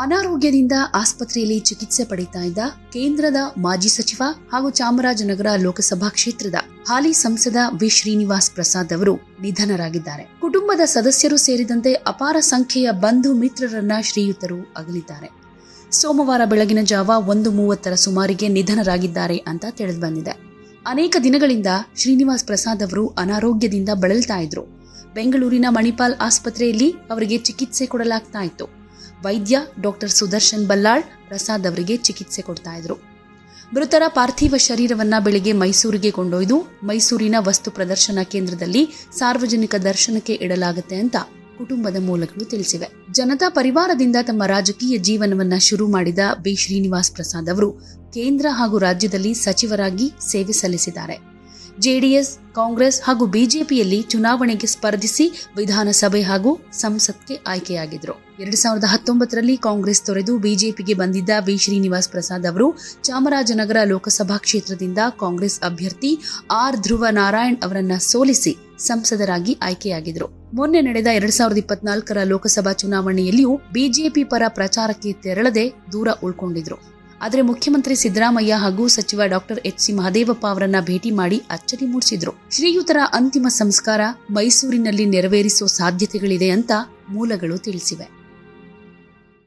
ಅನಾರೋಗ್ಯದಿಂದ ಆಸ್ಪತ್ರೆಯಲ್ಲಿ ಚಿಕಿತ್ಸೆ ಪಡೆಯುತ್ತಾ ಇದ್ದ ಕೇಂದ್ರದ ಮಾಜಿ ಸಚಿವ ಹಾಗೂ ಚಾಮರಾಜನಗರ ಲೋಕಸಭಾ ಕ್ಷೇತ್ರದ ಹಾಲಿ ಸಂಸದ ವಿ. ಶ್ರೀನಿವಾಸ್ ಪ್ರಸಾದ್ ಅವರು ನಿಧನರಾಗಿದ್ದಾರೆ. ಕುಟುಂಬದ ಸದಸ್ಯರು ಸೇರಿದಂತೆ ಅಪಾರ ಸಂಖ್ಯೆಯ ಬಂಧು ಮಿತ್ರರನ್ನ ಶ್ರೀಯುತರು ಅಗಲಿದ್ದಾರೆ. ಸೋಮವಾರ ಬೆಳಗಿನ ಜಾವ ಒಂದು ಮೂವತ್ತರ ಸುಮಾರಿಗೆ ನಿಧನರಾಗಿದ್ದಾರೆ ಅಂತ ತಿಳಿದು ಬಂದಿದೆ. ಅನೇಕ ದಿನಗಳಿಂದ ಶ್ರೀನಿವಾಸ್ ಪ್ರಸಾದ್ ಅವರು ಅನಾರೋಗ್ಯದಿಂದ ಬಳಲ್ತಾ ಇದ್ರು. ಬೆಂಗಳೂರಿನ ಮಣಿಪಾಲ್ ಆಸ್ಪತ್ರೆಯಲ್ಲಿ ಅವರಿಗೆ ಚಿಕಿತ್ಸೆ ಕೊಡಲಾಗ್ತಾ ಇತ್ತು. ವೈದ್ಯ ಡಾಕ್ಟರ್ ಸುದರ್ಶನ್ ಬಲ್ಲಾಳ್ ಪ್ರಸಾದ್ ಅವರಿಗೆ ಚಿಕಿತ್ಸೆ ಕೊಡ್ತಾ ಇದ್ರು. ಮೃತರ ಪಾರ್ಥಿವ ಶರೀರವನ್ನ ಬೆಳಿಗ್ಗೆ ಮೈಸೂರಿಗೆ ಕೊಂಡೊಯ್ದು ಮೈಸೂರಿನ ವಸ್ತು ಪ್ರದರ್ಶನ ಕೇಂದ್ರದಲ್ಲಿ ಸಾರ್ವಜನಿಕ ದರ್ಶನಕ್ಕೆ ಇಡಲಾಗುತ್ತೆ ಅಂತ ಕುಟುಂಬದ ಮೂಲಗಳು ತಿಳಿಸಿವೆ. ಜನತಾ ಪರಿವಾರದಿಂದ ತಮ್ಮ ರಾಜಕೀಯ ಜೀವನವನ್ನ ಶುರು ಮಾಡಿದ ಬಿ ಶ್ರೀನಿವಾಸ್ ಪ್ರಸಾದ್ ಅವರು ಕೇಂದ್ರ ಹಾಗೂ ರಾಜ್ಯದಲ್ಲಿ ಸಚಿವರಾಗಿ ಸೇವೆ ಸಲ್ಲಿಸಿದ್ದಾರೆ. ಜೆಡಿಎಸ್, ಕಾಂಗ್ರೆಸ್ ಹಾಗೂ ಬಿಜೆಪಿಯಲ್ಲಿ ಚುನಾವಣೆಗೆ ಸ್ಪರ್ಧಿಸಿ ವಿಧಾನಸಭೆ ಹಾಗೂ ಸಂಸತ್ಗೆ ಆಯ್ಕೆಯಾಗಿದ್ರು. ಎರಡು ಸಾವಿರದ ಹತ್ತೊಂಬತ್ತರಲ್ಲಿ ಕಾಂಗ್ರೆಸ್ ತೊರೆದು ಬಿಜೆಪಿಗೆ ಬಂದಿದ್ದ ವಿ. ಶ್ರೀನಿವಾಸ್ ಪ್ರಸಾದ್ ಅವರು ಚಾಮರಾಜನಗರ ಲೋಕಸಭಾ ಕ್ಷೇತ್ರದಿಂದ ಕಾಂಗ್ರೆಸ್ ಅಭ್ಯರ್ಥಿ ಆರ್. ಧ್ರುವ ನಾರಾಯಣ್ ಅವರನ್ನ ಸೋಲಿಸಿ ಸಂಸದರಾಗಿ ಆಯ್ಕೆಯಾಗಿದ್ರು. ಮೊನ್ನೆ ನಡೆದ ಎರಡ್ ಸಾವಿರದ ಇಪ್ಪತ್ನಾಲ್ಕರ ಲೋಕಸಭಾ ಚುನಾವಣೆಯಲ್ಲಿಯೂ ಬಿಜೆಪಿ ಪರ ಪ್ರಚಾರಕ್ಕೆ ತೆರಳದೆ ದೂರ ಉಳ್ಕೊಂಡಿದ್ರು. ಆದರೆ ಮುಖ್ಯಮಂತ್ರಿ ಸಿದ್ದರಾಮಯ್ಯ ಹಾಗೂ ಸಚಿವ ಡಾಕ್ಟರ್ ಎಚ್ ಸಿ ಮಹದೇವಪ್ಪ ಅವರನ್ನ ಭೇಟಿ ಮಾಡಿ ಅಚ್ಚರಿ ಮೂಡಿಸಿದ್ರು. ಶ್ರೀಯುತರ ಅಂತಿಮ ಸಂಸ್ಕಾರ ಮೈಸೂರಿನಲ್ಲಿ ನೆರವೇರಿಸುವ ಸಾಧ್ಯತೆಗಳಿದೆ ಅಂತ ಮೂಲಗಳು ತಿಳಿಸಿವೆ.